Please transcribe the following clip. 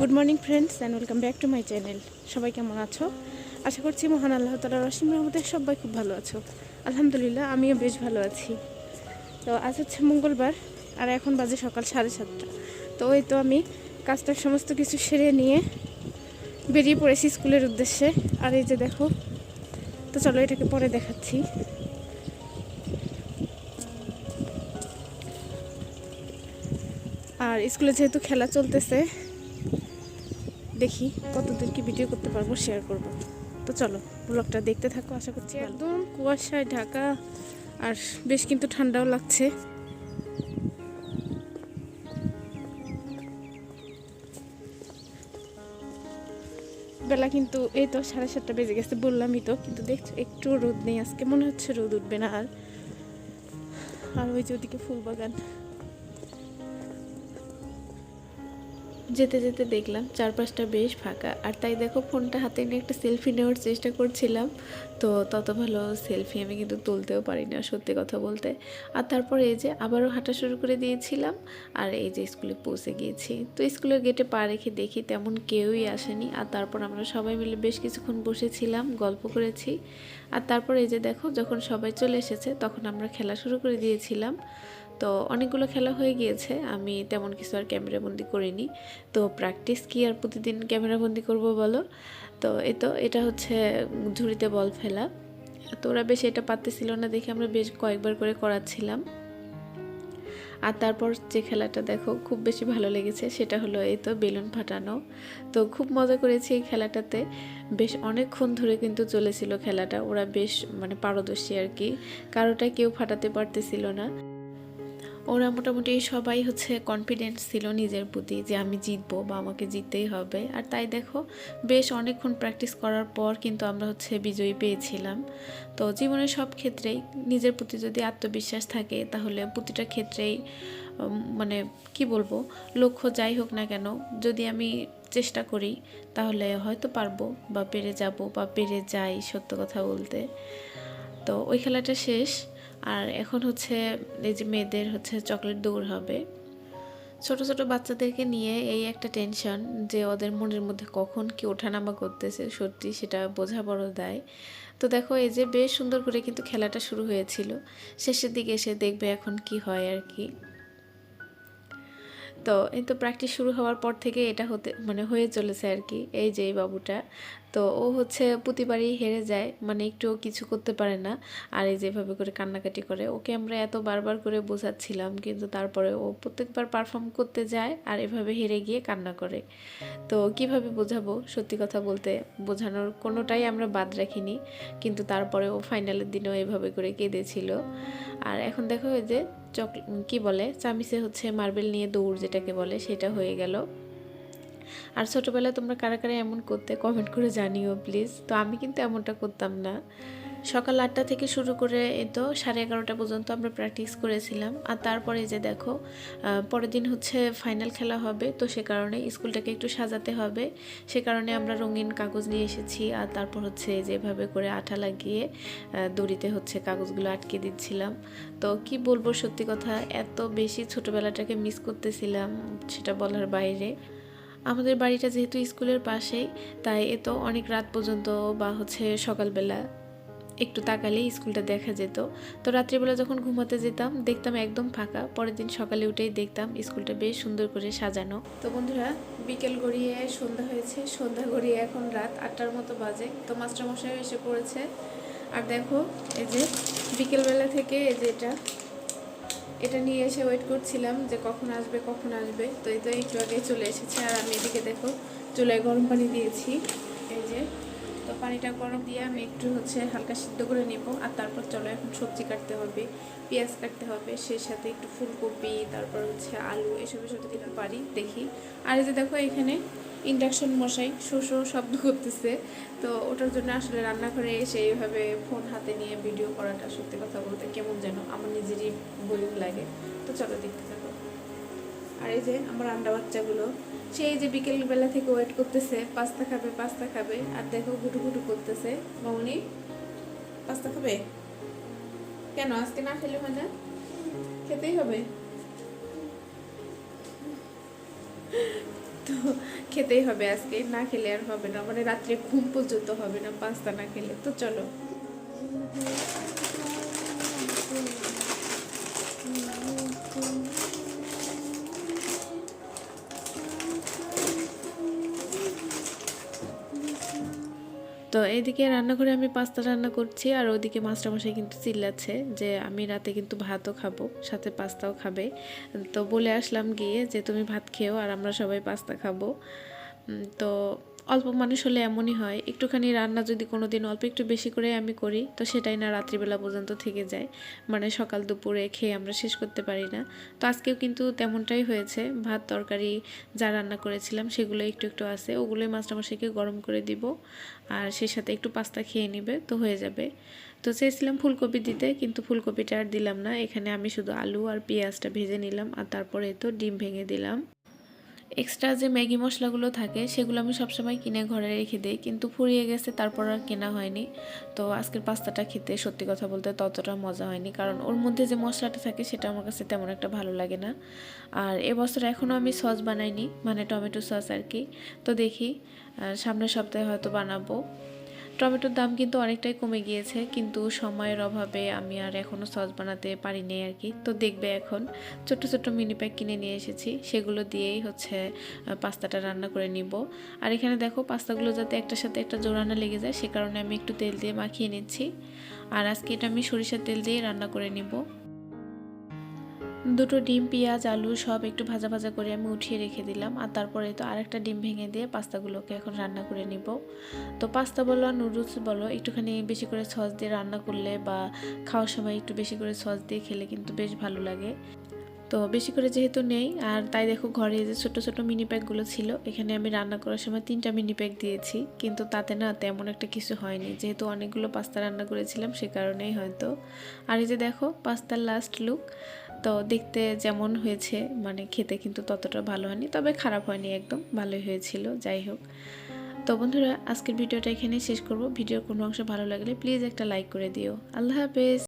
Good morning friends and welcome back to my channel সবাই কেমন আছো? আশা করছি মহান আল্লাহ তালা রসিম রহমতের সবাই খুব ভালো আছো। আলহামদুলিল্লাহ, আমিও বেশ ভালো আছি। তো আজ হচ্ছে মঙ্গলবার, আর এখন বাজে সকাল সাড়ে সাতটা। তো ওই তো আমি কাজটার সমস্ত কিছু সেরে নিয়ে বেরিয়ে পড়েছি স্কুলের উদ্দেশ্যে। আর এই যে দেখো, তো চলো এটাকে পরে দেখাচ্ছি। আর স্কুলে যেহেতু খেলা চলতেছে দেখি কতদূর কি ভিডিও করতে পারব শেয়ার করব। তো চলো ব্লগটা দেখতে থাকো, আশা করছি একদম কুয়াশায় ঢাকা, আর বেশ কিন্তু ঠান্ডাও লাগছে। বেলা কিন্তু এই তো সাড়ে সাতটা বেজে গেছে, বললামই তো, কিন্তু দেখছ, একটু রোদ নেই আজকে, মনে হচ্ছে রোদ উঠবে না আর। আর ওই যে ওদিকে ফুল বাগান যেতে যেতে দেখলাম চারপাশটা বেশ ফাঁকা। আর তাই দেখো ফোনটা হাতে নিয়ে একটা সেলফি নেওয়ার চেষ্টা করছিলাম। তো তত ভালো সেলফি আমি কিন্তু তুলতেও পারি না সত্যি কথা বলতে। আর তারপরে এই যে আবারও হাঁটা শুরু করে দিয়েছিলাম। আর এই যে স্কুলে পৌঁছে গিয়েছি। তো স্কুলের গেটে পা রেখে দেখি তেমন কেউই আসেনি। আর তারপর আমরা সবাই মিলে বেশ কিছুক্ষণ বসেছিলাম, গল্প করেছি। আর তারপর এই যে দেখো যখন সবাই চলে এসেছে তখন আমরা খেলা শুরু করে দিয়েছিলাম। তো অনেকগুলো খেলা হয়ে গিয়েছে। আমি তেমন কিছু আর ক্যামেরাবন্দি করিনি। তো প্র্যাকটিস কি আর প্রতিদিন ক্যামেরাবন্দি করব বলো? তো এই তো, এটা হচ্ছে ঝুড়িতে বল ফেলা। তো ওরা বেশ এটা পারতেছিল না দেখে আমরা বেশ কয়েকবার করে করাচ্ছিলাম। আর তারপর যে খেলাটা দেখো, খুব বেশি ভালো লেগেছে, সেটা হলো এই তো বেলুন ফাটানো। তো খুব মজা করেছি এই খেলাটাতে। বেশ অনেকক্ষণ ধরে কিন্তু চলেছিল খেলাটা। ওরা বেশ মানে পারদর্শী আর কি। কারোটা কেউ ফাটাতে পারতেছিল না। ওরা মোটামুটি সবাই হচ্ছে কনফিডেন্স ছিল নিজের প্রতি যে আমি জিতবো বা আমাকে জিততেই হবে। আর তাই দেখো, বেশ অনেকক্ষণ প্র্যাকটিস করার পর কিন্তু আমরা হচ্ছে বিজয়ী পেয়েছিলাম। তো জীবনের সব ক্ষেত্রেই নিজের প্রতি যদি আত্মবিশ্বাস থাকে, তাহলে প্রতিটা ক্ষেত্রেই মানে কি বলব, লক্ষ্য যাই হোক না কেন, যদি আমি চেষ্টা করি, তাহলে হয়তো পারব বা পেরে যাব বা পেরে যাই সত্য কথা বলতে। তো ওই খেলাটা শেষ। আর এখন হচ্ছে এই যে মেয়েদের হচ্ছে চকলেট দৌড় হবে। ছোট ছোট বাচ্চাদেরকে নিয়ে এই একটা টেনশন যে ওদের মনের মধ্যে কখন কি ওঠানামা করতেছে, সত্যি সেটা বোঝা বড় দেয়। তো দেখো এই যে বেশ সুন্দর করে কিন্তু খেলাটা শুরু হয়েছিল। শেষের দিকে এসে দেখবে এখন কি হয় আর কি। তো এই তো প্র্যাকটিস শুরু হওয়ার পর থেকে এটা হতে মানে হয়ে চলেছে আর কি, এই যে এই বাবুটা। তো ও হচ্ছে প্রতিবারই হেরে যায় মানে একটু কিছু করতে পারে না, আর এই যেভাবে করে কান্নাকাটি করে, ওকে আমরা এত বারবার করে বোঝাচ্ছিলাম, কিন্তু তারপরে ও প্রত্যেকবার পারফর্ম করতে যায় আর এভাবে হেরে গিয়ে কান্না করে। তো কীভাবে বোঝাবো? সত্যি কথা বলতে বোঝানোর কোনোটাই আমরা বাদ রাখিনি, কিন্তু তারপরে ও ফাইনালের দিনেও এভাবে করে কেঁদেছিল। আর এখন দেখো এই যে চক, কি বলে চামিসে হচ্ছে মার্বেল নিয়ে দৌড় যেটাকে বলে, সেটা হয়ে গেল। আর ছোটোবেলায় তোমরা কারা কারা এমন করতে কমেন্ট করে জানিও প্লিজ তো আমি কিন্তু এমনটা করতাম না। সকাল আটটা থেকে শুরু করে এই তো সাড়ে এগারোটা পর্যন্ত আমরা প্র্যাকটিস করেছিলাম। আর তারপরে যে দেখো পরের দিন হচ্ছে ফাইনাল খেলা হবে, তো সে কারণে স্কুলটাকে একটু সাজাতে হবে। সে কারণে আমরা রঙিন কাগজ নিয়ে এসেছি, আর তারপর হচ্ছে যেভাবে করে আঠা লাগিয়ে দড়িতে হচ্ছে কাগজগুলো আটকে দিচ্ছিলাম। তো কি বলব সত্যি কথা, এত বেশি ছোটোবেলাটাকে মিস করতেছিলাম, সেটা বলার বাইরে। আমাদের বাড়িটা যেহেতু স্কুলের পাশেই, তাই এ তো অনেক রাত পর্যন্ত বা হচ্ছে সকালবেলা একটু তাকালেই স্কুলটা দেখা যেত। তো রাত্রিবেলা যখন ঘুমাতে যেতাম, দেখতাম একদম ফাঁকা। পরের দিন সকালে উঠেই দেখতাম স্কুলটা বেশ সুন্দর করে সাজানো। তো বন্ধুরা, বিকেল গড়িয়ে সন্ধ্যা হয়েছে। সন্ধ্যা গড়িয়ে এখন রাত আটটার মতো বাজে। তো মাস্টারমশাই এসে পড়েছে। আর দেখো, এই যে বিকেলবেলা থেকে এই যে এটা এটা নিয়ে এসে ওয়েট করছিলাম যে কখন আসবে কখন আসবে। তো এই তো একটু আগে চলে এসেছে। আর আমি এদিকে দেখো, চুলায় গরম পানি দিয়েছি। এই যে পানিটা গরম দিয়ে আমি একটু হচ্ছে হালকা সিদ্ধ করে নেব। আর তারপর চলো এখন সবজি কাটতে হবে, পেঁয়াজ কাটতে হবে, সেই সাথে একটু ফুলকপি, তারপর হচ্ছে আলু, এসবের সাথে একটু পারি, দেখি। আর এই যে দেখো এখানে ইন্ডাকশন মশাই শোষো শব্দ করতেছে। তো ওটার জন্য আসলে রান্নাঘরে এসে এইভাবে ফোন হাতে নিয়ে ভিডিও করাটা সত্যি কথা বলতে কেমন যেন আমার নিজেরই বইও লাগে। তো চলো দেখতে আর এই যে আমার আন্ডা বাচ্চাগুলো সেই যে বিকেল বেলা থেকে ওয়েট করতেছে, পাস্তা খাবে পাস্তা খাবে, আর দেখো গুটু গুটু করতেছে। মামনি, পাস্তা খাবে? কেন? আজকে না খেলে হয় না? খেতেই হবে। তো খেতেই হবে আজকে, না খেলে আর হবে না। মানে রাত্রে ঘুম পর্যন্ত হবে না পাস্তা না খেলে। তো চলো। তো এইদিকে রান্নাঘরে আমি পাস্তা রান্না করছি আর ওইদিকে মাস্টারমশাই কিন্তু চিল্লাচ্ছে যে আমি রাতে কিন্তু ভাতও খাব, সাথে পাস্তাও খাবে। তো বলে আসলাম গিয়ে যে তুমি ভাত খেও আর আমরা সবাই পাস্তা খাব। তো অল্প মানুষ হলে এমনই হয়। একটুখানি রান্না যদি কোনো দিন অল্প একটু বেশি করে আমি করি, তো সেটাই না রাত্রিবেলা পর্যন্ত থেকে যায়। মানে সকাল দুপুরে খেয়ে আমরা শেষ করতে পারি না। তো আজকেও কিন্তু তেমনটাই হয়েছে। ভাত, তরকারি যা রান্না করেছিলাম সেগুলো একটু একটু আছে। ওগুলোই মাস্টারমশাইকে গরম করে দিব। আর সেই সাথে একটু পাস্তা খেয়ে নেবে, তো হয়ে যাবে। তো চেয়েছিলাম ফুলকপি দিতে, কিন্তু ফুলকপিটা আর দিলাম না। এখানে আমি শুধু আলু আর পেঁয়াজটা ভেজে নিলাম। আর তারপরে তো ডিম ভেঙে দিলাম। এক্সট্রা যে ম্যাগি মশলাগুলো থাকে, সেগুলো আমি সবসময় কিনে ঘরে রেখে দিই। কিন্তু ফুরিয়ে গেছে, তারপর আর কেনা হয়নি। তো আজকের পাস্তাটা খেতে সত্যি কথা বলতে ততটা মজা হয়নি। কারণ ওর মধ্যে যে মশলাটা থাকে, সেটা আমার কাছে তেমন একটা ভালো লাগে না। আর এবছর এখনও আমি সস বানাইনি মানে টমেটো সস আর কি। তো দেখি সামনের সপ্তাহে হয়তো বানাবো। টমেটোর দাম কিন্তু অনেকটাই কমে গিয়েছে, কিন্তু সময়ের অভাবে আমি আর এখনও সস বানাতে পারিনি আর কি। তো দেখবে এখন ছোট ছোট মিনি প্যাক কিনে নিয়ে এসেছি, সেগুলো দিয়েই হচ্ছে পাস্তাটা রান্না করে নিব। আর এখানে দেখো পাস্তাগুলো যাতে একটার সাথে একটা জোরানো লেগে যায়, সে কারণে আমি একটু তেল দিয়ে মাখিয়ে নিচ্ছি। আর আজকে এটা আমি সরিষার তেল দিয়ে রান্না করে নিব। দুটো ডিম, পেঁয়াজ, আলু সব একটু ভাজা ভাজা করে আমি উঠিয়ে রেখে দিলাম। আর তারপরে তো আরেকটা ডিম ভেঙে দিয়ে পাস্তাগুলোকে এখন রান্না করে নিব। তো পাস্তা বলো আর নুডলস বলো, একটুখানি বেশি করে সস দিয়ে রান্না করলে বা খাওয়ার সময় একটু বেশি করে সস দিয়ে খেলে কিন্তু বেশ ভালো লাগে। তো বেশি করে যেহেতু নেই, আর তাই দেখো ঘরে যে ছোট ছোট মিনি প্যাকগুলো ছিল, এখানে আমি রান্না করার সময় তিনটা মিনি প্যাক দিয়েছি। কিন্তু তাতে না তেমন একটা কিছু হয়নি। যেহেতু অনেকগুলো পাস্তা রান্না করেছিলাম, সে কারণেই হয়তো। আর এই যে দেখো পাস্তার লাস্ট লুক তো দেখতে যেমন হয়েছে মানে খেতে কিন্তু ততটা ভালো হয়নি, তবে খারাপ হয়নি একদম, ভালোই হয়েছিল, যাই হোক। তো বন্ধুরা, আজকের ভিডিওটা এখানেই শেষ করব। ভিডিওর কোনো অংশ ভালো লাগলে প্লিজ একটা লাইক করে দিও। আল্লাহ হাফেজ!